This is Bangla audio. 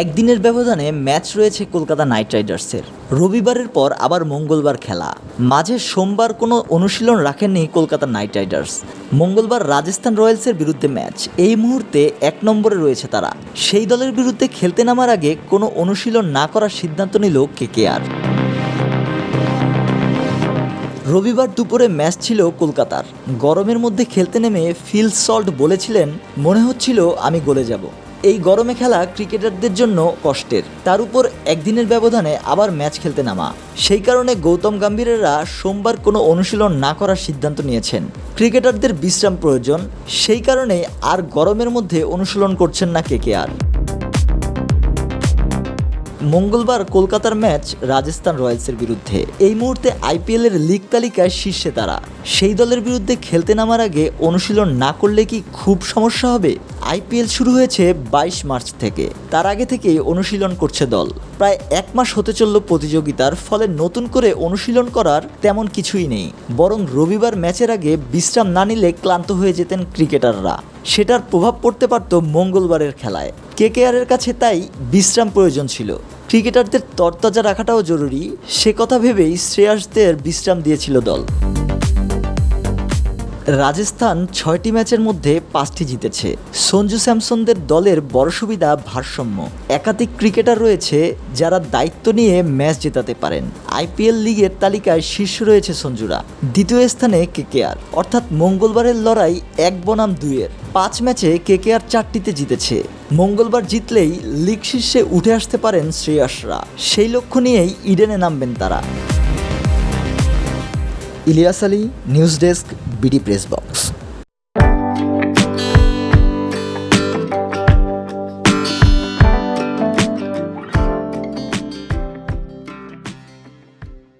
একদিনের ব্যবধানে ম্যাচ রয়েছে কলকাতা নাইট রাইডার্সের। রবিবারের পর আবার মঙ্গলবার খেলা। মাঝে সোমবার কোনো অনুশীলন রাখেননি কলকাতা নাইট রাইডার্স। মঙ্গলবার রাজস্থান রয়্যালসের বিরুদ্ধে ম্যাচ। এই মুহূর্তে এক নম্বরে রয়েছে তারা। সেই দলের বিরুদ্ধে খেলতে নামার আগে কোনো অনুশীলন না করার সিদ্ধান্ত নিল কেকেআর। রবিবার দুপুরে ম্যাচ ছিল কলকাতার। গরমের মধ্যে খেলতে নেমে ফিল সল্ট বলেছিলেন, মনে হচ্ছিল আমি গলে যাব। এই গরমে খেলা ক্রিকেটারদের জন্য কষ্টের। তার উপর একদিনের ব্যবধানে আবার ম্যাচ খেলতে নামা। সেই কারণে গৌতম গাম্ভীরেরা সোমবার কোনো অনুশীলন না করার সিদ্ধান্ত নিয়েছেন। ক্রিকেটারদের বিশ্রাম প্রয়োজন, সেই কারণে আর গরমের মধ্যে অনুশীলন করছেন না কেকেআর মঙ্গলবার কলকাতার ম্যাচ রাজস্থান রয়্যালসের বিরুদ্ধে। এই মুহূর্তে আইপিএলের লিগ তালিকায় শীর্ষে তারা। সেই দলের বিরুদ্ধে খেলতে নামার আগে অনুশীলন না করলে কি খুব সমস্যা হবে? আইপিএল শুরু হয়েছে বাইশ মার্চ থেকে। তার আগে থেকেই অনুশীলন করছে দল। প্রায় এক মাস হতে চলল প্রতিযোগিতার ফলে নতুন করে অনুশীলন করার তেমন কিছুই নেই। বরং রবিবার ম্যাচের আগে বিশ্রাম না নিলে ক্লান্ত হয়ে যেতেন ক্রিকেটাররা। সেটার প্রভাব পড়তে পারত মঙ্গলবারের খেলায়। কেকেআরের কাছে তাই বিশ্রাম প্রয়োজন ছিল। ক্রিকেটারদের তরতাজা রাখাটাও জরুরি। সে কথা ভেবেই শ্রেয়াসদের বিশ্রাম দিয়েছিল দল। রাজস্থান ছয়টি ম্যাচের মধ্যে পাঁচটি জিতেছে। সঞ্জু স্যামসনদের দলের বড় সুবিধা ভারসাম্য। একাধিক ক্রিকেটার রয়েছে যারা দায়িত্ব নিয়ে ম্যাচ জেতাতে পারেন। আইপিএল লিগের তালিকায় শীর্ষ রয়েছে সঞ্জুরা। দ্বিতীয় স্থানে কেকেআর। অর্থাৎ মঙ্গলবারের লড়াই এক বনাম দুইয়ের। পাঁচ ম্যাচে কেকেআর চারটিতে জিতেছে। মঙ্গলবার জিতলেই লিগ শীর্ষে উঠে আসতে পারেন শ্রেয়াসরা। সেই লক্ষ্য নিয়েই ইডেনে নামবেন তারা। Ilias Ali news desk BD press box.